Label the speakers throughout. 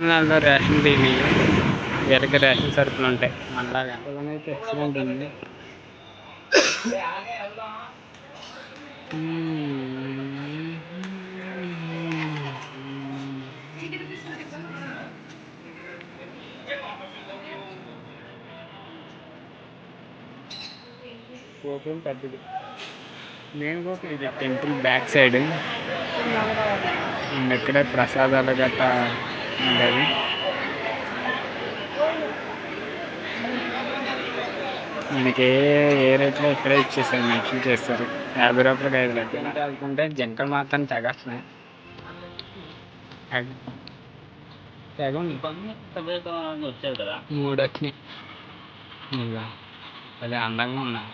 Speaker 1: నెలలో రేషన్ బియ్యం వీళ్ళకి రేషన్ సరుకులు ఉంటాయి. మనలాగా అయితే ఎక్సలెంట్ ఉంది గోపురం పెద్దది. నేను గోపురం ఇది టెంపుల్ బ్యాక్ సైడ్. ఇక్కడే ప్రసాదాలు గట్టా ఉండేది మనకి ఏ ఏ రేట్లో ఇక్కడే ఇచ్చేసారు? మెన్షన్ చేస్తారు. యాభై రూపాయలకి ఐదు లక్షలు వెళ్తుంటే జంకలు మాత్రం తెగస్తున్నాయి. తెగ- మూడు వచ్చినాయి. భలే అందంగా ఉన్నాయి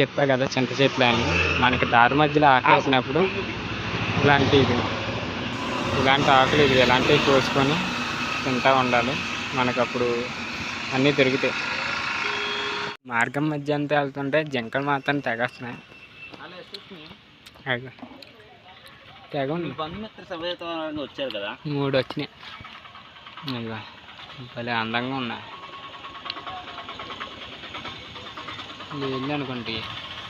Speaker 1: చెప్పా కదా చింత చెట్లు అని మనకి దారి మధ్యలో ఆకలి వేసినప్పుడు ఇలాంటి ఆకులు ఇది ఇలాంటివి కోసుకొని తింటూ ఉండాలి. మనకు అప్పుడు అన్నీ దొరుకుతాయి మార్గం మధ్య అంతా వెళ్తుంటే జింకలు మాత్రం తెగస్తున్నాయి. తెగ
Speaker 2: వచ్చారు కదా
Speaker 1: మూడు వచ్చినాయి. భలే అందంగా ఉన్నాయి. నీళ్ళు అనుకుంటే?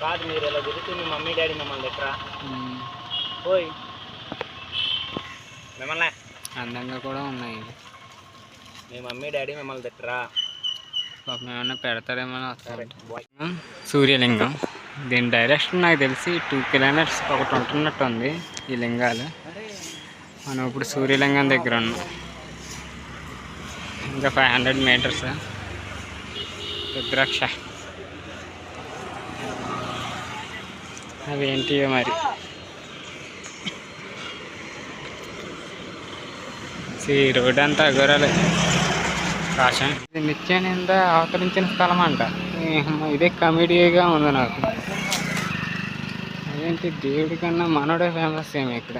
Speaker 2: కాదు మీరు ఇలా తిరిగితే మీ మమ్మీ డాడీ మమ్మల్ని దగ్గర పోయి. మిమ్మల్ని.
Speaker 1: అందంగా కూడా ఉన్నాయి.
Speaker 2: మీ మమ్మీ డాడీ మిమ్మల్ని తిట్టరా?
Speaker 1: పాపం ఏమన్నా పెడతారేమో సూర్యలింగం. దీని డైరెక్షన్ నాకు తెలిసి టూ కిలోమీటర్స్ ఒకటి ఉంటున్నట్టు ఉంది ఈ లింగాలు. మనం ఇప్పుడు సూర్యలింగం దగ్గర ఉన్నాం. ఇంకా ఫైవ్ హండ్రెడ్ మీటర్స్ రుద్రాక్ష. అవి ఏంటియో మరి? ఈ రోడ్ అంతా అగోరాలే కాశం ఇది నిత్యానంద అవతరించిన స్థలం అంట ఇదే కమెడీగా ఉంది నాకు. అదేంటి దేవుడి కన్నా మనోడే ఫేమస్ ఏమి ఇక్కడ.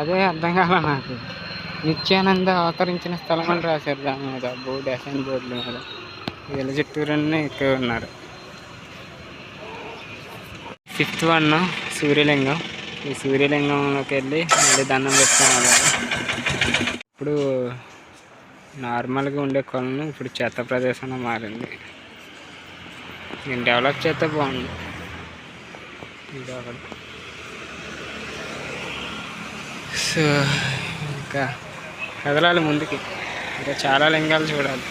Speaker 1: అదే అర్థం కాల నాకు. నిత్యానంద అవతరించిన స్థలం అని రాశారు దాని మీద. బోర్డు ఎఫ్ఎన్ బోర్డుల మీద. వీళ్ళ చుట్టూరన్నీ ఎక్కువ ఉన్నారు. ఫిఫ్త్ వన్ సూర్యలింగం. ఈ సూర్యలింగంలోకి వెళ్ళి మళ్ళీ దండం పెట్టుకున్నాను ఇప్పుడు నార్మల్గా ఉండే కొలను ఇప్పుడు చెత్త ప్రదేశంలో మారింది. నేను డెవలప్ చేస్తే బాగుంది ఇది ఒకటి సో ఇంకా కదలాలి ముందుకి. ఇంకా చాలా లింగాలు చూడాలి.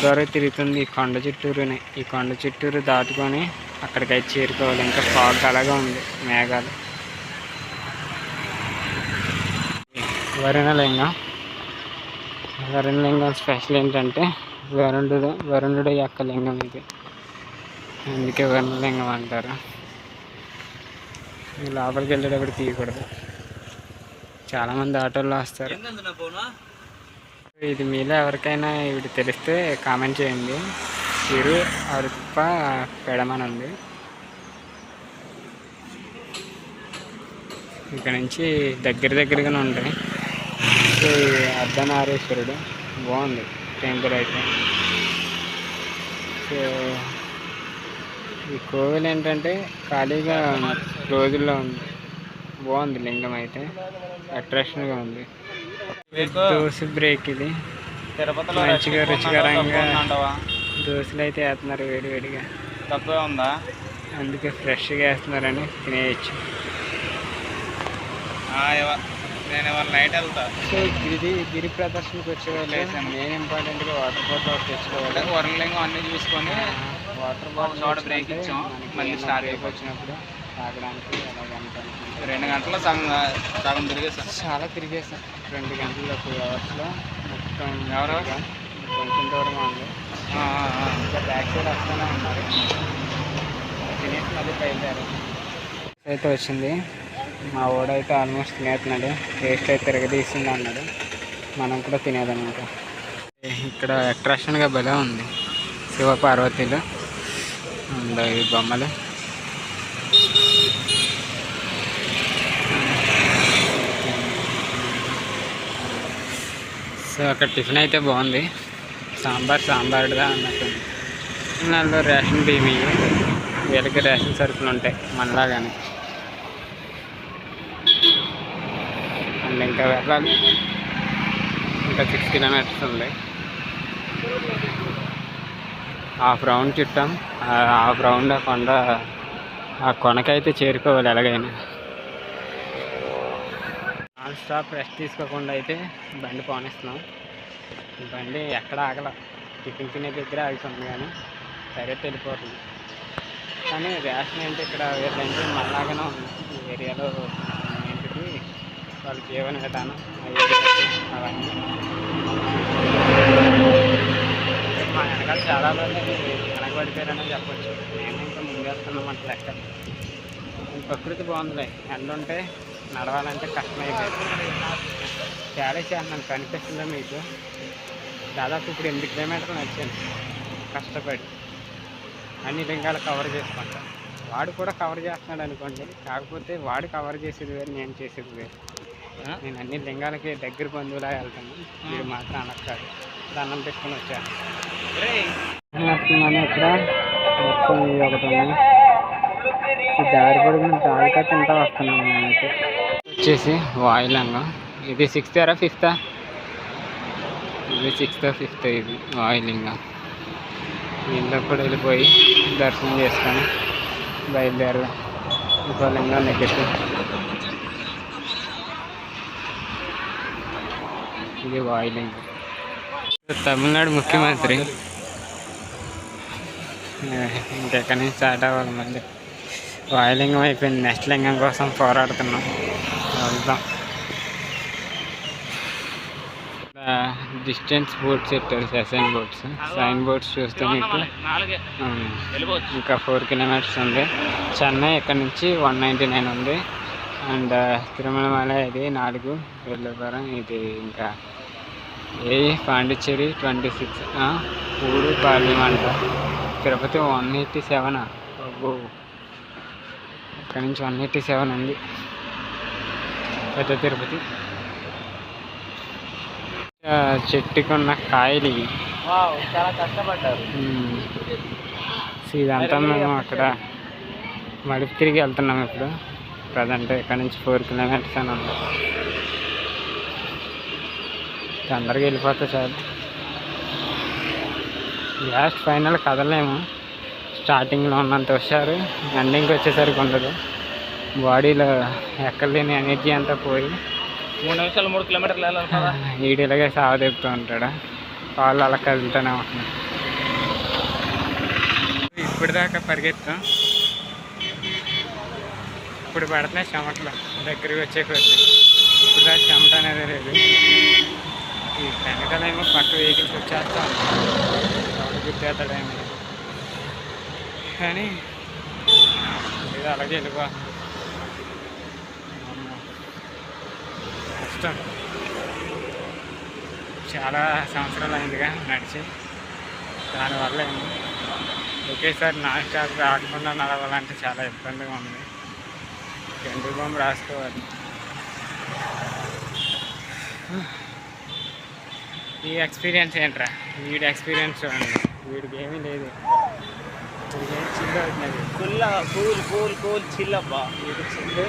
Speaker 1: దూరం తిరుగుతుంది ఈ కొండ చుట్టూరునే. ఈ కొండ చుట్టూరు దాటుకొని అక్కడికి అయితే చేరుకోవాలి. ఇంకా ఫాగ్ అలాగే ఉంది మేఘాలు. వరుణలింగం. వరుణలింగం స్పెషల్ ఏంటంటే వరుణుడు వరుణుడు యొక్క లింగం ఇది. అందుకే వరుణలింగం అంటారు. లోపలికి వెళ్ళేటప్పుడు తీయకూడదు. చాలామంది ఆటోల్లో వస్తారు. ఇది మీలో ఎవరికైనా ఇవి తెలిస్తే కామెంట్ చేయండి. చిరు అరుప పెడమని ఉంది ఇక్కడ నుంచి దగ్గర దగ్గరగానే ఉంటాయి. ఈ అర్ధనారీశ్వరుడు. బాగుంది. టెంపుల్ అయితే. సో ఈ కోవిల్ ఏంటంటే ఖాళీగా రోజుల్లో ఉంది. బాగుంది లింగం అయితే. అట్రాక్షన్గా ఉంది. దోశ బ్రేక్ ఇది.
Speaker 2: తిరుపతిలో
Speaker 1: మంచిగా రుచికరంగా దోశలు అయితే వేస్తున్నారు వేడి వేడిగా
Speaker 2: తక్కువే ఉందా?
Speaker 1: అందుకే ఫ్రెష్గా వేస్తున్నారని తినేయచ్చు.
Speaker 2: నేను ఇవాళ నైట్ వెళ్తా?
Speaker 1: సో గిరి గిరి ప్రదర్శనకు వచ్చేవాళ్ళు మెయిన్ ఇంపార్టెంట్గా వాటర్ బాటిల్ తెచ్చుకోవాలి?
Speaker 2: వరలింగం అన్ని చూసుకొని
Speaker 1: వాటర్
Speaker 2: ఒక చోట break ఇచ్చాం. మళ్ళీ start అయిపోతుంది.
Speaker 1: వచ్చినప్పుడు తాగడానికి
Speaker 2: రెండు గంటల్లో సగం సగం తిరిగేసాను
Speaker 1: చాలా తిరిగేసాం రెండు గంటల టూ అవర్స్లో మొత్తం
Speaker 2: ఎవరు?
Speaker 1: కొంచెం దూరం ఉంది. ఇంకా బ్యాక్ సైడ్ వస్తూనే ఉన్నారు. తినేసి మళ్ళీ బయలుదేరారు అయితే వచ్చింది. మా ఓడైతే ఆల్మోస్ట్ తినేస్తున్నాడు టేస్ట్ అయితే తిరగదీసింది అన్నాడు. మనం కూడా తినేదన్నమాట ఇక్కడ అట్రాక్షన్గా భలే ఉంది. శివ పార్వతీలు అండ్ ఈ బొమ్మలు? సో అక్కడ టిఫిన్ అయితే బాగుంది. సాంబార్ సాంబార్దా అన్నట్టు. నాలో రేషన్ బియ్యం వీళ్ళకి రేషన్ సరుకులు ఉంటాయి. మనలాగానే. ఇంకా వెళ్ళాలి. ఇంకా సిక్స్ కిలోమీటర్స్ ఉంది హాఫ్ రౌండ్ చుట్టాం. ఆ హాఫ్ రౌండ్ ఆ కొండ ఆ కొనకైతే చేరుకోవాలి ఎలాగైనా. నాన్ స్టాప్ రెస్ట్ తీసుకోకుండా అయితే బండి పోనిస్తున్నాం. ఈ బండి ఎక్కడ ఆగల. టిఫిన్ తినే దగ్గర ఆగుతుంది కానీ సరే వెళ్ళిపోతుంది. కానీ రేషన్ అంటే ఇక్కడ? వీళ్ళంటే? మళ్ళాగానే ఉంది ఏరియాలో వాళ్ళ జీవన విధానం అవన్నీ. మా వెనకాల చాలా మంది వెనకబడిపోయారని చెప్పొచ్చు. నేను ఇంకా ముందేస్తున్నాం అంటే లెక్క. ప్రకృతి బాగుందిలే. ఎండ ఉంటే నడవాలంటే కష్టమైపోయింది. చాలా చేస్తున్నాను కనిపిస్తుందా మీకు? దాదాపు ఇప్పుడు ఎనిమిది కిలోమీటర్లు నచ్చింది కష్టపడి అన్ని లింగాలు కవర్ చేసుకుంటాను వాడు కూడా కవర్ చేస్తున్నాడు అనుకోండి. కాకపోతే వాడు కవర్ చేసేది వేరు నేను చేసేది వేరు. నేను అన్ని లింగాలకి దగ్గర బంధువులా వెళ్తాను. వీడు మాత్రం అనక్కాదు దండం పెట్టుకుని వచ్చాను. వస్తున్నాను ఇక్కడ. మొత్తం ఇది ఒకటి ఉంది. ఈ దారి పొడుగున దారితో తింటా వస్తున్నాను నేనైతే. వచ్చేసి వాయులంగం. ఇది సిక్స్త్ ఫిఫ్తా ఇది సిక్స్త్ ఫిఫ్త్ ఇది వాయులింగం. దీంట్లో కూడా వెళ్ళిపోయి దర్శనం చేసుకొని బయలుదేరదాం. ఇంకో లింగం ఇది వాయులింగం తమిళనాడు ముఖ్యమంత్రి. ఆ, ఇంకెక్కడి నుంచి స్టార్ట్ అవ్వాలి మళ్ళీ. వాయులింగం అయిపోయింది. నెక్స్ట్ లింగం కోసం పోరాడుతున్నాం. వెళ్దాం. డిస్టెన్స్ బోర్డ్స్ పెట్టారు సెసైన్ బోర్డ్స్. సైన్ బోర్డ్స్ చూస్తే మీకు ఇంకా ఫోర్ కిలోమీటర్స్ ఉంది. చెన్నై ఇక్కడ నుంచి? వన్ నైంటీ నైన్ ఉంది. అండ్ తిరుమలమల ఇది నాలుగు. వెళ్ళవరం ఇది ఇంకా ఏ Pondicherry twenty six పూడు parliament. Tirupati one eighty seven? అబ్బో. ఇక్కడ నుంచి వన్ ఎయిటీ సెవెన్ ఉంది. పెద్ద తిరుపతి. చెట్టుకున్న కాయలు
Speaker 2: చాలా కష్టపడ్డారు.
Speaker 1: ఇదంతా మేము అక్కడ మలుపు తిరిగి వెళ్తున్నాం ఇప్పుడు. ప్రజెంట్ ఇక్కడ నుంచి ఫోర్ కిలోమీటర్స్ అని ఉంది. తొందరగా వెళ్ళిపోతే చాలు లాస్ట్ ఫైనల్ కదలేము. స్టార్టింగ్లో ఉన్నంత హుషారు. ఎండింగ్కి వచ్చేసరికి ఉండదు. బాడీలో ఎక్కలేని ఎనర్జీ అంతా పోయి
Speaker 2: మూడు నిమిషాలు మూడు కిలోమీటర్లు వెళ్ళాలి
Speaker 1: ఈడిలాగే సావదెప్పుతూ ఉంటాడు? వాళ్ళు అలా కదులుతూనే ఉంటున్నారు ఇప్పుడు దాకా పరిగెత్తాం. ఇప్పుడు పడుతున్నాయి చెమటలు. దగ్గరికి వచ్చే కొద్ది. ఇప్పుడు దాకా చెమట అనేది లేదు. ఈ వెనకాలేమో పక్క వెహికల్స్ వచ్చేస్తా ఉన్నాయి కానీ ఇది అలాగే వెళ్ళిపో. కష్టం. చాలా సంవత్సరాలు అయిందిగా నడిచి. దానివల్ల ఏమో. ఒకేసారి నా స్టాప్ రాకుండా నడవాలంటే చాలా ఇబ్బందిగా ఉంది. గంటి బొమ్మ రాసుకోవాలి. ఈ ఎక్స్పీరియన్స్ ఏంట్రా? వీడి ఎక్స్పీరియన్స్ చూడండి. వీడికి ఏమీ లేదు. చిల్లు అవుతున్నది
Speaker 2: full cool cool cool chill అబ్బా
Speaker 1: వీడి చిల్లు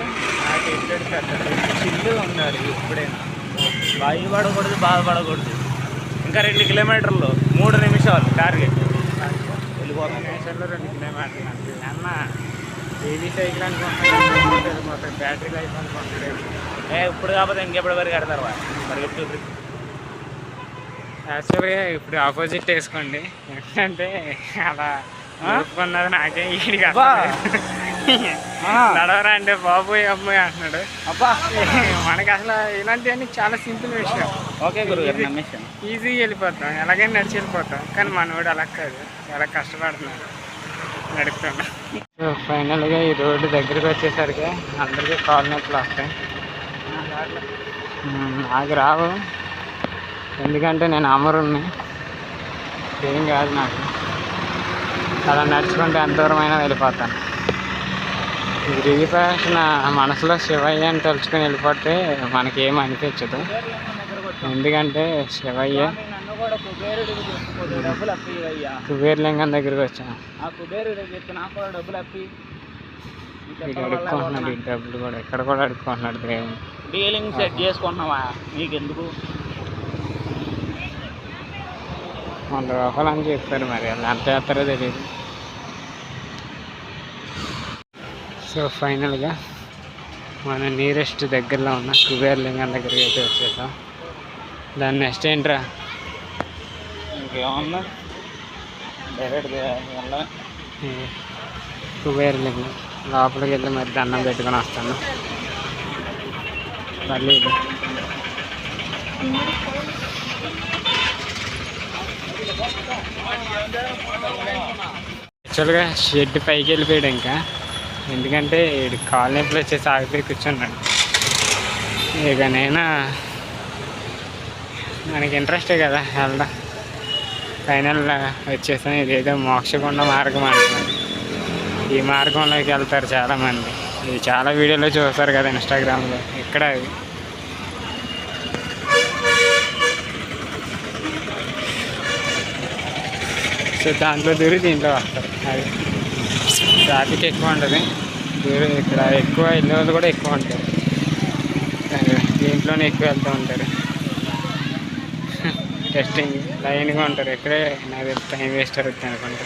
Speaker 1: నాకు ఎప్పుడు పెద్దది
Speaker 2: చిల్లు ఉండాలి ఎప్పుడైనా భయపడకూడదు బాధపడకూడదు. ఇంకా రెండు కిలోమీటర్లు మూడు నిమిషాలు టార్గెట్. వెళ్ళిపోతాం
Speaker 1: నిమిషాల్లో రెండు కిలోమీటర్లు అన్న డైలీ సైకిల్ అనుకుంటున్నాడు బ్యాటరీ లైఫ్
Speaker 2: ఏ ఇప్పుడు కాకపోతే ఇంకెప్పుడు వరకు కడతారు మరి ఎప్పుడు?
Speaker 1: యాక్చువల్గా ఇప్పుడు ఆపోజిట్ వేసుకోండి. ఎందుకంటే అలా ఊరుకున్నది నాకే
Speaker 2: అబ్బా.
Speaker 1: నడవరా అంటే బాబోయ్ అమ్మాయి అంటున్నాడు.
Speaker 2: అబ్బా!
Speaker 1: మనకి అసలు ఇలాంటివన్నీ చాలా సింపుల్ విషయం.
Speaker 2: ఓకే
Speaker 1: ఈజీగా వెళ్ళిపోతాం. ఎలాగైనా నడిచి వెళ్ళిపోతాం. కానీ మనోడు అలా కాదు. చాలా కష్టపడుతున్నాడు. నడుపుతున్నా. సో ఫైనల్గా ఈ రోడ్డు దగ్గరికి వచ్చేసరికి అందరికీ కాలు నొప్పులు వస్తాయి. నాకు రావు. ఎందుకంటే నేను అమరుణ్ణి. ఏం కాదు నాకు. అలా నడుచుకుంటే ఎంత దూరమైనా వెళ్ళిపోతాను. గిరిగిపోయాల్సిన మనసులో శివయ్య అని తలుచుకొని వెళ్ళిపోతే మనకి అనిపించదు. ఎందుకంటే శివయ్య
Speaker 2: నన్ను
Speaker 1: కుబేర్లింగం దగ్గరికి వచ్చాను.
Speaker 2: డబ్బులు
Speaker 1: వీడు అడుక్కుంటున్నాడు డబ్బులు కూడా. ఇక్కడ కూడా అడుక్కుంటున్నాడు దేవుడు.
Speaker 2: డీలింగ్ సెట్ చేసుకుంటున్నావా? నీకెందుకు?
Speaker 1: వంద రూపాయలు అని చెప్తారు మరి. ఎంత చేస్తారో తెలియదు సో ఫైనల్గా మన నియరెస్ట్ దగ్గరలో ఉన్న కుబేర్లింగం దగ్గరికి అయితే వచ్చేసాం దాని నెక్స్ట్ ఏంట్రా?
Speaker 2: ఇంకేమన్నా డైరెక్ట్
Speaker 1: కుబేర్లింగం లోపలికి వెళ్ళి మరి దండం పెట్టుకొని వస్తాను. మళ్ళీ. యాక్చువల్గా షెడ్ పైకి వెళ్ళిపోయాడు ఇంకా. ఎందుకంటే ఈడు కాలు నొప్పులు వచ్చేసి ఆగిపోయి కూర్చున్నాడు. ఇక నేను? మనకి ఇంట్రెస్టే కదా వెళ్దాం. ఫైనల్ వచ్చేసాం ఇదేదో మోక్షగుండ మార్గం అంటున్నారు. ఈ మార్గంలోకి వెళ్తారు చాలామంది. ఇది చాలా వీడియోలో చూస్తారు కదా ఇన్స్టాగ్రామ్లో ఇక్కడ సో దాంట్లో దూరి దీంట్లో వస్తారు. అది ట్రాఫిక్ ఎక్కువ ఉంటుంది. దూరం ఇక్కడ ఎక్కువ వెళ్ళే వాళ్ళు కూడా ఎక్కువ ఉంటారు. దీంట్లోనే ఎక్కువ వెళ్తూ ఉంటారు. టెస్టింగ్ లైన్గా ఉంటారు. ఇక్కడే నాకు టైం వేస్ట్ అవుతుంది అనుకుంటా.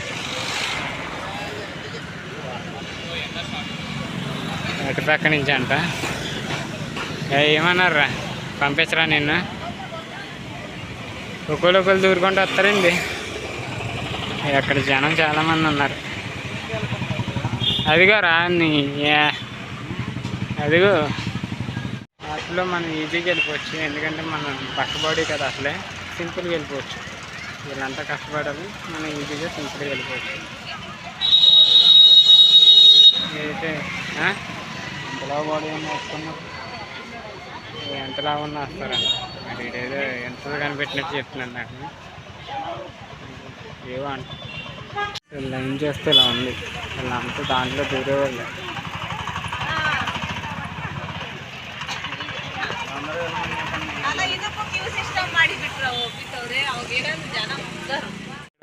Speaker 1: అటు పక్క నుంచి అంట. ఏమన్నారా పంపించరా నిన్ను? ఒకళ్ళు ఒకళ్ళు దూరుకుంటూ వస్తారండి. అక్కడ జనం చాలామంది ఉన్నారు. అదిగో రా అదిగో. వాటిలో మనం ఈజీగా వెళ్ళిపోవచ్చు. ఎందుకంటే మనం కష్టపడి కదా అసలే. సింపుల్గా వెళ్ళిపోవచ్చు. వీళ్ళంతా కష్టపడాలి మనం ఈజీగా సింపుల్గా వెళ్ళిపోవచ్చు. అయితే ఆ?
Speaker 2: ఎంతలా బాడీ ఏమో వస్తున్నా.
Speaker 1: ఎంతలా ఉన్నా వస్తారంట. మరి ఏదో ఎంత కనిపెట్టినట్టు చెప్తున్నాను నాకు. ఏవో అంటే. లైన్ చేస్తే ఇలా ఉంది. ఇలా అంతా దాంట్లో దూరేవాళ్ళు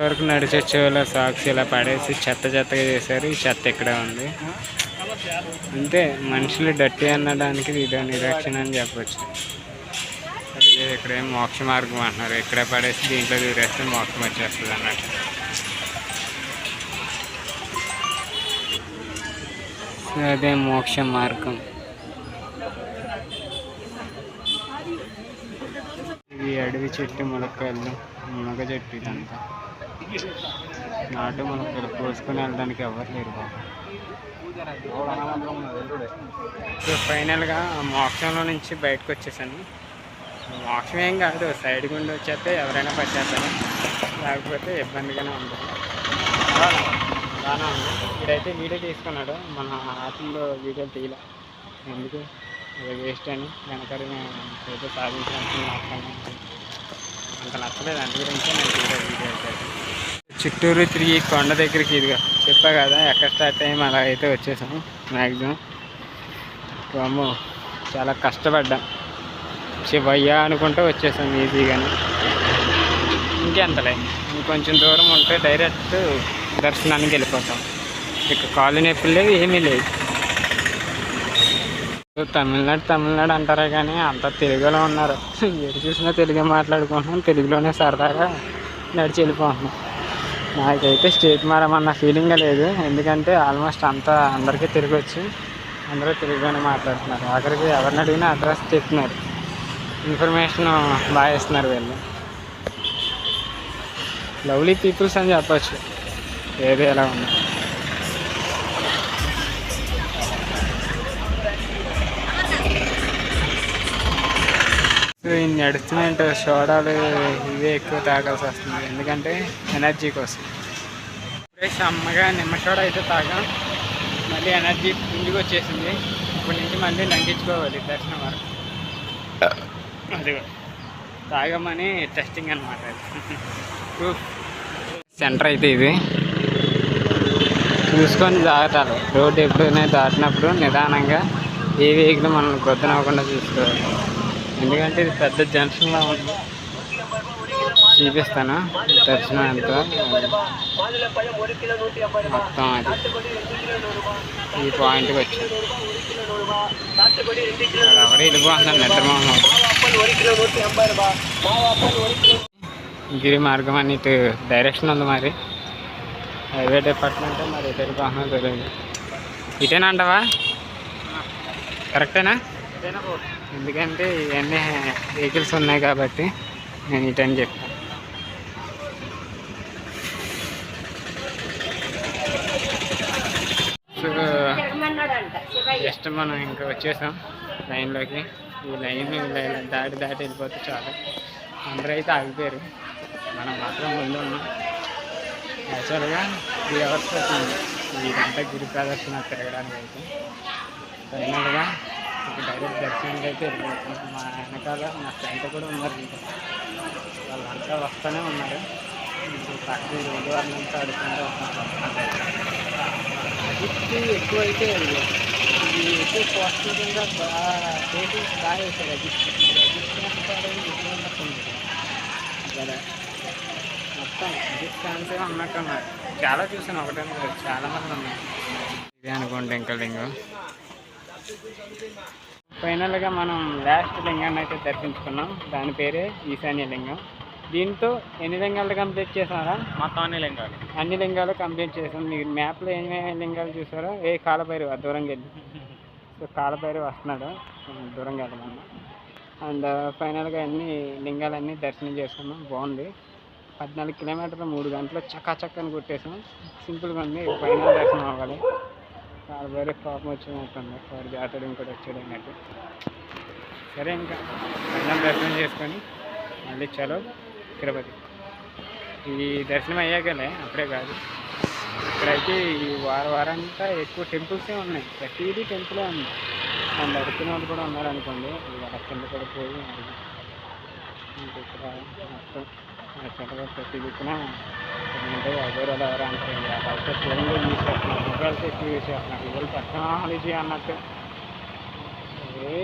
Speaker 1: వరకు నడిచే వాళ్ళ సాక్షి ఇలా పడేసి చెత్త చెత్తగా చేశారు. ఈ చెత్త ఇక్కడే ఉంది. అంతే. మనుషులు డట్టి అన్నడానికి ఇదో నిరక్షణ అని చెప్పచ్చు. ఇక్కడేం మోక్ష మార్గం అంటున్నారు. ఇక్కడే పడేసి దీంట్లో దూరేస్తే మోక్షం వచ్చేస్తుంది అన్నట్టు. సో అదే మోక్ష మార్గం. ఇది అడవి చెట్టు ములక్కాయలు మునగ చెట్టు ఇదంతా. నాటు ములక్కాయలు కోసుకొని వెళ్ళడానికి ఎవరు లేరు బాబు. ఫైనల్గా మోక్షంలో నుంచి బయటకు వచ్చేసాను. మోక్షం ఏం కాదు సైడ్ గుండి వచ్చేస్తే ఎవరైనా పట్టేస్తారు. లేకపోతే ఇబ్బందిగానే ఉంటుంది. బాగానే ఉంది. ఇదైతే వీడియో తీసుకున్నాడు. మన ఆటంలో వీడియో తీయలే. ఎందుకు? అది వేస్ట్ అని. వెనకడి ఏదో సాధించడానికి అంత నచ్చలేదు. అందు గురించి నేను తీయలేదు వీడియో అయితే. చుట్టూరు తిరిగి కొండ దగ్గరికి ఇదిగా. చెప్పా కదా ఎక్కడ స్టార్ట్ అయ్యి అలా అయితే వచ్చేసాము మ్యాక్సిమం అమ్మో చాలా కష్టపడ్డాం. చివయ్యా అనుకుంటే వచ్చేసాం ఈజీగానే. ఇంకెంతలే ఇంకొంచెం దూరం ఉంటే డైరెక్ట్ దర్శనానికి వెళ్ళిపోతాం. ఇక కాలు నొప్పులు లేవు ఏమీ లేవు తమిళనాడు తమిళనాడు అంటారే కానీ అంతా తెలుగులో ఉన్నారు. ఎటు చూసినా తెలుగే మాట్లాడుకుంటున్నాం తెలుగులోనే సరదాగా నడిచి వెళ్ళిపోతున్నాం. నాకైతే స్టేట్ మారమన్న ఫీలింగ్ లేదు. ఎందుకంటే ఆల్మోస్ట్ అంతా అందరికీ తిరిగి వచ్చి అందరూ తెలుగులోనే మాట్లాడుతున్నారు. ఆఖరికి ఎవరిని అడిగినా అడ్రస్ చెప్తున్నారు ఇన్ఫర్మేషన్ బాగా ఇస్తున్నారు వీళ్ళు. లవ్లీ పీపుల్స్ అని చెప్పచ్చు. ఏది ఎలా ఉంది ఈ నడుస్తున్నట్టు సోడాలు ఇవే ఎక్కువ తాగాల్సి వస్తుంది. ఎందుకంటే ఎనర్జీ కోసం. ఫ్రెష్ అమ్మగా నిమ్మ సోడా అయితే తాగాం. మళ్ళీ ఎనర్జీ ఇంటికి వచ్చేసింది ఇప్పటి నుంచి మళ్ళీ లంకించుకోవాలి. దర్శనం వరకు. అదిగో. తాగమని టెస్టింగ్ అనమాట ప్రూఫ్ సెంటర్ అయితే ఇది. చూసుకొని దాటాలి రోడ్డు ఎప్పుడైనా దాటినప్పుడు నిదానంగా ఏ వెహికల్ మనం గొద్దనవ్వకుండా చూసుకోవాలి. ఎందుకంటే ఇది పెద్ద జంక్షన్లో ఉంది. చూపిస్తాను. దర్శనం ఎంత? మొత్తం అది. ఈ పాయింట్కి వచ్చి. ఎవరు వెళ్ళిపోతున్నాను నిద్ర గిరి మార్గం అని ఇటు డైరెక్షన్ ఉంది మరి. హైవే డిపార్ట్మెంట్ మరి ఎటు వెళ్ళిపోతున్నా తెలియదు. ఇటేనా అంటావా? కరెక్టేనా ఎందుకంటే ఇవన్నీ వెహికల్స్ ఉన్నాయి కాబట్టి నేను ఇటని చెప్పాను సో జస్ట్ మనం ఇంకా వచ్చేసాం లైన్లోకి ఈ లైన్ ఇలా దాటి దాటి వెళ్ళిపోతే చాలు అందరూ అయితే ఆగిపోయారు మనం మాత్రం ముందు ఉన్నాం యాక్చువల్గా త్రీ అవర్స్ పట్టింది ఇదంతా గిరి ప్రదర్శన తిరగడానికి అయితే ఫైనల్గా ఒక డైరెక్ట్ దర్శనానికి అయితే వెళ్ళిపోతున్నాం మా వెనకాల మా ఫ్రెండ్ కూడా ఉన్నారు ఇంకా వాళ్ళంతా వస్తూనే ఉన్నారు పక్కన రోడ్డు వాళ్ళంతా అడుగుతుంటే వస్తున్నారు ఎక్కువ అయితే ఎక్కువ కింద బాగా వేశారు కదా మొత్తం ఉన్నట్టున్నారు చాలా చూసాను ఒకటే చాలా మంది ఉన్నారు. ఇదే అనుకోండి ఇంకా లింగం. ఫైనల్గా మనం లాస్ట్ లింగాన్ని అయితే దర్శించుకున్నాం. దాని పేరే ఈశాన్య లింగం. దీంతో ఎన్ని లింగాలు కంప్లీట్ చేసారా
Speaker 2: మొత్తం అన్ని లింగాలు.
Speaker 1: అన్ని లింగాలు కంప్లీట్ చేసాం మీరు మ్యాప్లో ఏమేమి లింగాలు చూసారో ఏ కాలభైరవ దూరంగా వెళ్ళి. సో కాలభైరవ వస్తున్నాడు. దూరంగా వెళ్ళమన్నా అండ్ uh, ఫైనల్గా అన్ని లింగాలన్నీ దర్శనం చేసుకున్నాం. బాగుంది. పద్నాలుగు కిలోమీటర్లు మూడు గంటలు చక్కాచక్కని కొట్టేసాం. సింపుల్గా ఉంది. ఫైనల్ దర్శనం అవ్వాలి. కాలభైరవ కోపం వచ్చినట్టుంది వాడు జాతడు ఇంకోటి వచ్చాడు అన్నట్టు. సరే ఇంకా ఫైనల్ దర్శనం చేసుకొని మళ్ళీ చలో తిరుపతి. ఈ దర్శనం అయ్యాకలే అప్పుడే కాదు. ఇక్కడైతే ఈ వార వారంతా ఎక్కువ టెంపుల్సే ఉన్నాయి. ప్రతిదీ టెంపులే ఉంది. అండ్ అడుగుతున్న వాళ్ళు కూడా ఉన్నారు అనుకోండి వాళ్ళ కింద కూడా పోయి ఇక్కడ మొత్తం యాక్చువల్గా ప్రతి దిక్కున అంటే అగోరాలు ఎవరు అంటారు వాళ్ళతో ఫోన్లో యూజ్ చేస్తున్నారు మొబైల్స్ ఎక్కువ యూజ్ చేస్తున్నారు ఇవాళ టెక్నాలజీ అన్నట్టు. ఏ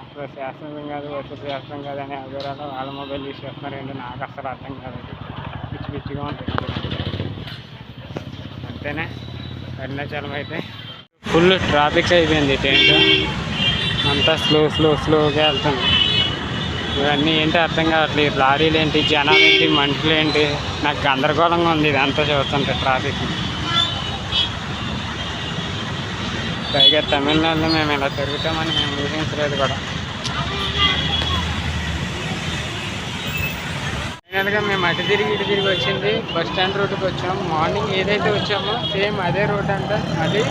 Speaker 1: అసలు శాస్త్రం కాదు అసలు శాస్త్రం కాదు అని అగోరాలు వాళ్ళ మొబైల్ యూజ్ చేస్తున్నారు ఏంటో నాకు అసలు అర్థం కాదు. పిచ్చి పిచ్చిగా ఉంటుంది అయితేనే అరుణాచలం అయితే. ఫుల్ ట్రాఫిక్ అయిపోయింది టెంట్ అంతా స్లో స్లో స్లోగా వెళ్తుంది ఇవన్నీ ఏంటి అర్థం కావట్లేదు. లారీలు ఏంటి జనాలు ఏంటి మనుషులు ఏంటి? నాకు గందరగోళంగా ఉంది ఇదంతా చూస్తుంటే ట్రాఫిక్ పైగా తమిళనాడులో మేము ఇలా తిరుగుతామని మేము ఊహించలేదు కూడా. ఫైనల్గా మేము అటు తిరిగి ఇటు తిరిగి వచ్చింది. బస్ స్టాండ్ రోడ్డుకి వచ్చాము. మార్నింగ్ ఏదైతే వచ్చామో సేమ్ అదే రోడ్ అంట మళ్ళీ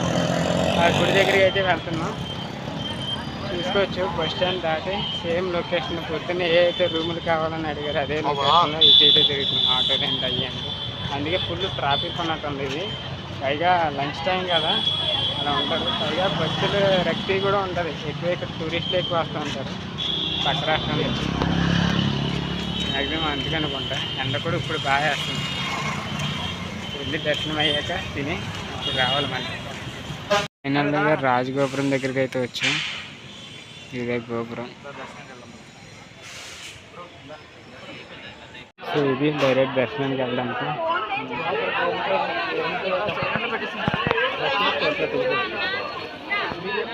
Speaker 1: ఆ గుడి దగ్గరికి అయితే వెళ్తున్నాం. చూసుకోవచ్చు బస్ స్టాండ్ దాటి సేమ్ లొకేషన్ పొద్దున్న ఏ అయితే రూములు కావాలని అడిగారు అదే లొకేషన్లో ఇటు ఇటు తిరుగుతున్నాం. ఆటోలు ఏంటి అయ్యండి అందుకే ఫుల్ ట్రాఫిక్ ఉన్నట్టుంది ఇది. పైగా లంచ్ టైం కదా. అలా ఉంటుంది. పైగా బస్సులు రక్తి కూడా ఉంటుంది. ఎక్కువ ఇక్కడ టూరిస్టులు ఎక్కువ వస్తూ ఉంటారు. పక్క రాష్ట్రం నుంచి. మ్యాక్సిమం అందుకే అనుకుంటా. ఎండ కూడా ఇప్పుడు బాగా వేస్తుంది. వెళ్ళి దర్శనం అయ్యాక తిని ఇప్పుడు రావాలి మళ్ళీ. ఫైనల్గా రాజగోపురం దగ్గరికి అయితే వచ్చాం. ఇదే గోపురం. సో ఇది డైరెక్ట్ దర్శనానికి వెళ్ళడానికి.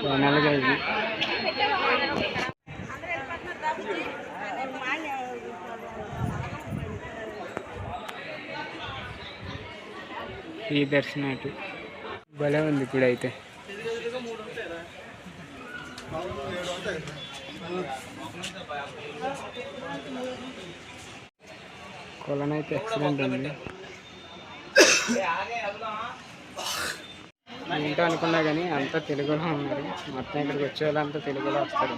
Speaker 1: ఫైనల్గా ఇది. ఈ దర్శనం అటు. భలే ఉంది ఇప్పుడైతే. కొలన్ అయితే ఎక్సలెంట్ ఉంది. ఏంటో అనుకున్నా కానీ అంతా తెలుగులో ఉన్నారు. మొత్తం ఇక్కడికి వచ్చే వాళ్ళంతా తెలుగులో వస్తారు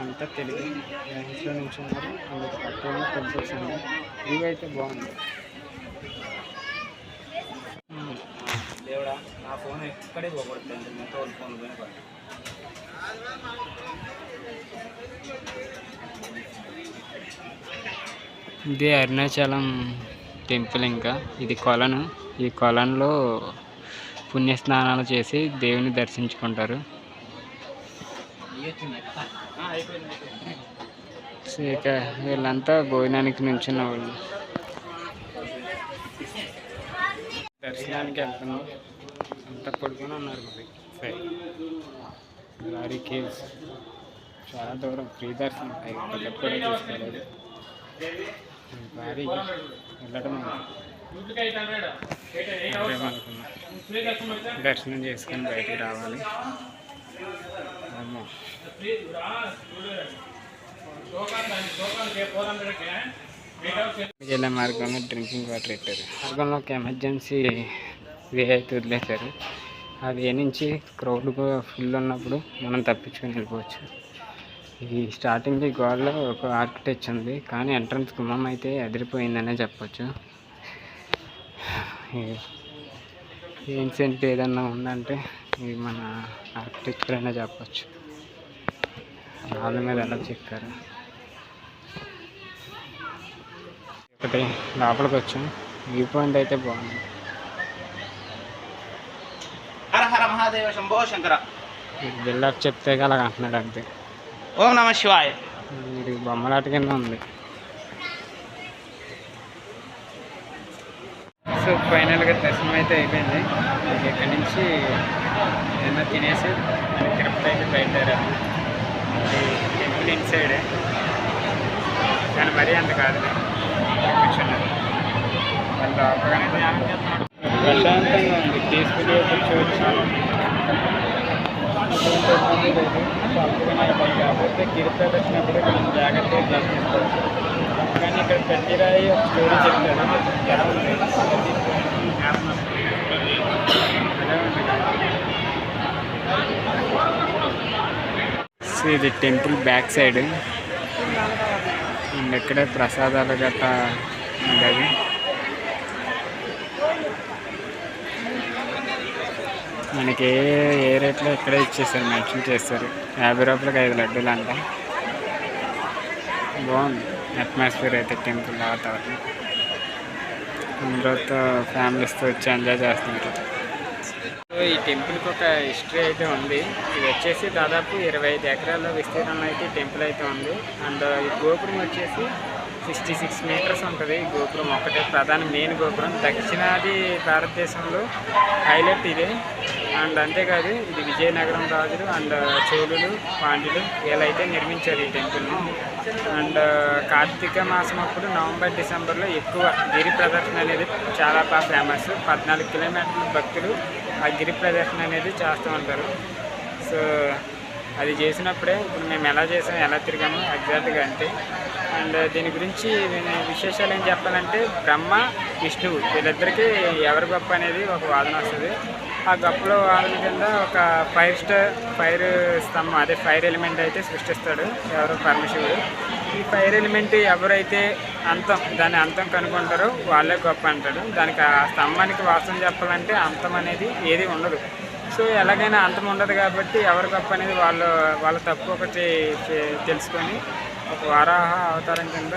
Speaker 1: అంతా తెలుగు లైన్స్లో నుంచి ఉన్నారు అందుకు పక్కన ఉన్నాయి ఇవి అయితే బాగుంది.
Speaker 2: దేవుడా నా ఫోన్ ఇక్కడే పోగొడుతుంది? మీతో ఫోన్ పోయిన.
Speaker 1: ఇది అరుణాచలం టెంపుల్ ఇంకా. ఇది కొలను. ఈ కొలనులో పుణ్యస్నానాలు చేసి దేవుని దర్శించుకుంటారు. ఇక వీళ్ళంతా భోజనానికి నుంచున్న వాళ్ళు. దర్శనానికి వెళ్తున్నాం. అంతా పడుకొని ఉన్నారు మరి. లారీ కేవ్స్. చాలా దూరం. ఫ్రీ దర్శనం. టికెట్ కూడా తీసుకోలేదు. భారీగా వెళ్ళడం అనుకున్నా దర్శనం చేసుకొని బయటికి రావాలి. అమ్మో. వెళ్ళే మార్గంలో డ్రింకింగ్ వాటర్ పెట్టారు. మార్గంలో ఒక ఎమర్జెన్సీ వే అయితే వదిలేశారు ఆ వే నుంచి క్రౌడ్ ఫుల్ ఉన్నప్పుడు మనం తప్పించుకొని వెళ్ళిపోవచ్చు. ఈ స్టార్టింగ్ గోడలో ఒక ఆర్కిటెక్చర్ ఉంది కానీ ఎంట్రన్స్ గుమ్మం అయితే అదిరిపోయిందనే చెప్పొచ్చు. ఏన్సెంట్ ఏదన్నా ఉందంటే ఇది మన ఆర్కిటెక్చర్ అయినా చెప్పొచ్చు. రాళ్ళ మీద ఎలా చెక్కారు? ఒకటి లోపలికి వచ్చాం. వ్యూ పాయింట్ అయితే బాగుంది.
Speaker 2: హర హర మహాదేవ శంభో శంకర.
Speaker 1: బిల్డప్ చెప్తే అలాగ అంటున్నాడు అంతే.
Speaker 2: ఓం నమ శివాయ.
Speaker 1: ఇది బొమ్మలాట కింద ఉంది. సో ఫైనల్గా దర్శనం అయితే అయిపోయింది. ఇక ఇక్కడి నుంచి ఏదైనా తినేసి తిరుపతి అయితే బయలుదేరాము. టెంపుల్ ఇన్సైడే కానీ మరీ అంత కాదు ప్రశాంతంగా ఉంది. పీస్ఫుల్గా కూర్చోవచ్చు. కాకపోతే గిరి వచ్చినప్పుడు కొంచెం జాగ్రత్తగా కానీ ఇక్కడ ప్రతిరాయి ఒక స్టోరీ చెప్తాడు ఎలా ఉంది అదే ఉంది సో ఇది టెంపుల్ బ్యాక్ సైడ్. అండ్ ఇక్కడే ప్రసాదాలు గట్ట ఉండేది మనకి ఏ ఏ రేట్లో ఇక్కడే ఇచ్చేసారు మెన్షన్ చేస్తారు. యాభై రూపాయలకి ఐదు లడ్డూలు అంట. బాగుంది. అట్మాస్ఫియర్ అయితే టెంపుల్ వాతావరణం అందరితో ఫ్యామిలీస్తో వచ్చి ఎంజాయ్ చేస్తుంటారు. ఈ టెంపుల్కి ఒక హిస్టరీ అయితే ఉంది. ఇది వచ్చేసి దాదాపు ఇరవై ఐదు ఎకరాల విస్తీర్ణం అయితే టెంపుల్ అయితే ఉంది. అండ్ ఈ గోపురం వచ్చేసి సిక్స్టీ సిక్స్ మీటర్స్ ఉంటుంది. ఈ గోపురం ఒకటే ప్రధాన మెయిన్ గోపురం. దక్షిణాది భారతదేశంలో హైలైట్ ఇదే. అండ్ అంతేకాదు ఇది విజయనగరం రాజులు అండ్ చోళులు పాండ్యులు వీళ్ళైతే నిర్మించారు ఈ టెంపుల్ని. అండ్ కార్తీక మాసం అప్పుడు నవంబర్ డిసెంబర్లో ఎక్కువ గిరి ప్రదర్శన అనేది చాలా బాగా ఫేమస్. పద్నాలుగు కిలోమీటర్లు భక్తులు ఆ గిరి ప్రదర్శన అనేది చేస్తూ ఉంటారు సో అది చేసినప్పుడే ఇప్పుడు మేము ఎలా చేసాము ఎలా తిరిగాము ఎగ్జాక్ట్గా అంటే అండ్ దీని గురించి విశేషాలు ఏం చెప్పాలంటే బ్రహ్మ విష్ణువు వీళ్ళిద్దరికీ ఎవరి గొప్ప అనేది ఒక వాదన వస్తుంది. ఆ గొప్పలో వాదన కింద ఒక ఫైర్ స్టార్ ఫైర్ స్తంభం అదే ఫైర్ ఎలిమెంట్ అయితే సృష్టిస్తాడు ఎవరు పరమశివుడు. ఈ ఫైర్ ఎలిమెంట్ ఎవరైతే అంతం దాని అంతం కనుక్కుంటారో వాళ్ళే గొప్ప అంటాడు. దానికి ఆ స్తంభానికి వాస్తవం చెప్పాలంటే అంతం అనేది ఏది ఉండదు. సో ఎలాగైనా అంతం ఉండదు కాబట్టి ఎవరి గొప్ప అనేది వాళ్ళు వాళ్ళ తప్పు ఒకటి తెలుసుకొని ఒక వారాహ అవతారం కింద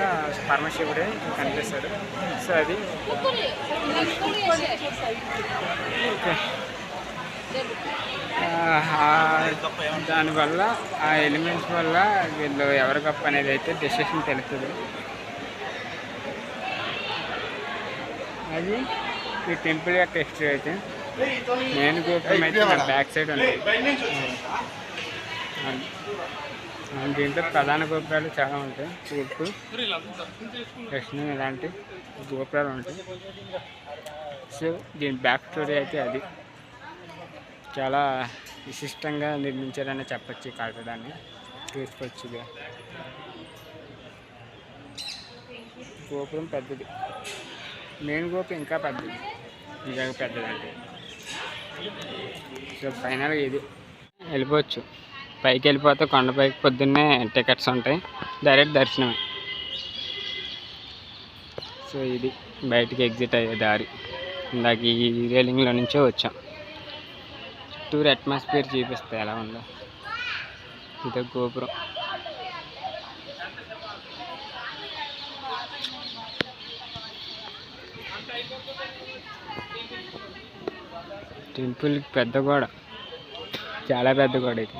Speaker 1: పరమశివుడే కనిపిస్తాడు. సో అది. ఓకే. దానివల్ల ఆ ఎలిమెంట్స్ వల్ల వీళ్ళు ఎవరి గొప్ప అనేది అయితే డెసిషన్ తెలుస్తుంది. అది ఈ టెంపుల్ యొక్క హిస్టరీ అయితే. నేను గోపురం అయితే నా బ్యాక్ సైడ్ ఉంది. దీంట్లో ప్రధాన గోపురాలు చాలా ఉంటాయి. తూర్పు దక్షిణం ఇలాంటి గోపురాలు ఉంటాయి. సో దీని బ్యాక్ స్టోరీ అయితే అది. చాలా విశిష్టంగా నిర్మించారని చెప్పచ్చు ఈ కట్టడాన్ని. తీసుకొచ్చిగా గోపురం పెద్దది. మెయిన్ గోపురం ఇంకా పెద్దది. ఇంకా పెద్దది అంటే సో ఫైనల్గా ఇది. వెళ్ళిపోవచ్చు. పైకి వెళ్ళిపోతే కొండపైకి పొద్దున్నే టికెట్స్ ఉంటాయి. డైరెక్ట్ దర్శనమే. సో ఇది బయటికి ఎగ్జిట్ అయ్యే దారి. ఇందాక ఈ రేలింగ్లో నుంచే వచ్చాం. టూర్ అట్మాస్ఫియర్ చూపిస్తే ఎలా ఉందో. ఇదో గోపురం. టెంపుల్ పెద్ద గోడ. చాలా పెద్ద గోడ ఇది.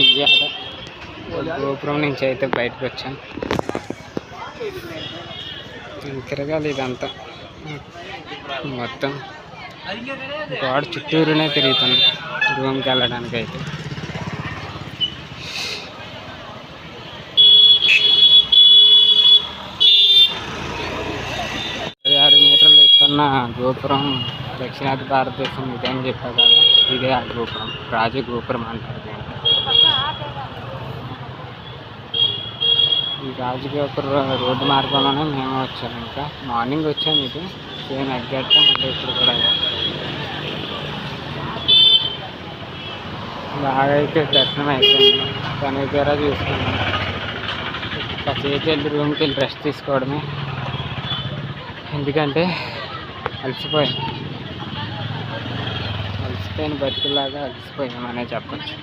Speaker 1: ఇది గోపురం నుంచి అయితే బయటకు వచ్చాం. తిరగాలి ఇదంతా. మొత్తం గోడ చుట్టూరునే తిరుగుతుంది. రూమ్కి వెళ్ళడానికి అయితే. ఇరవై ఆరు మీటర్లు ఎత్తున్న గోపురం దక్షిణాది భారతదేశం ఇదే అని చెప్పారు కదా. ఇదే ఆ గోపురం. రాజగోపురం అంటారు ఈ రాజగోపురం రోడ్డు మార్గంలోనే మేము వచ్చాము ఇంకా. మార్నింగ్ వచ్చాము ఇది. సేమ్ ఎగ్జాక్ట్గా మళ్ళీ ఇప్పుడు కూడా బాగా అయితే దర్శనం అయిపోయింది. తన ద్వారా చూసుకున్నాం. కాసేపు వెళ్ళి రూమ్కి వెళ్ళి రెస్ట్ తీసుకోవడమే. ఎందుకంటే అలసిపోయాం. అలసిపోయిన బతుకులాగా అలసిపోయామనే చెప్పచ్చు.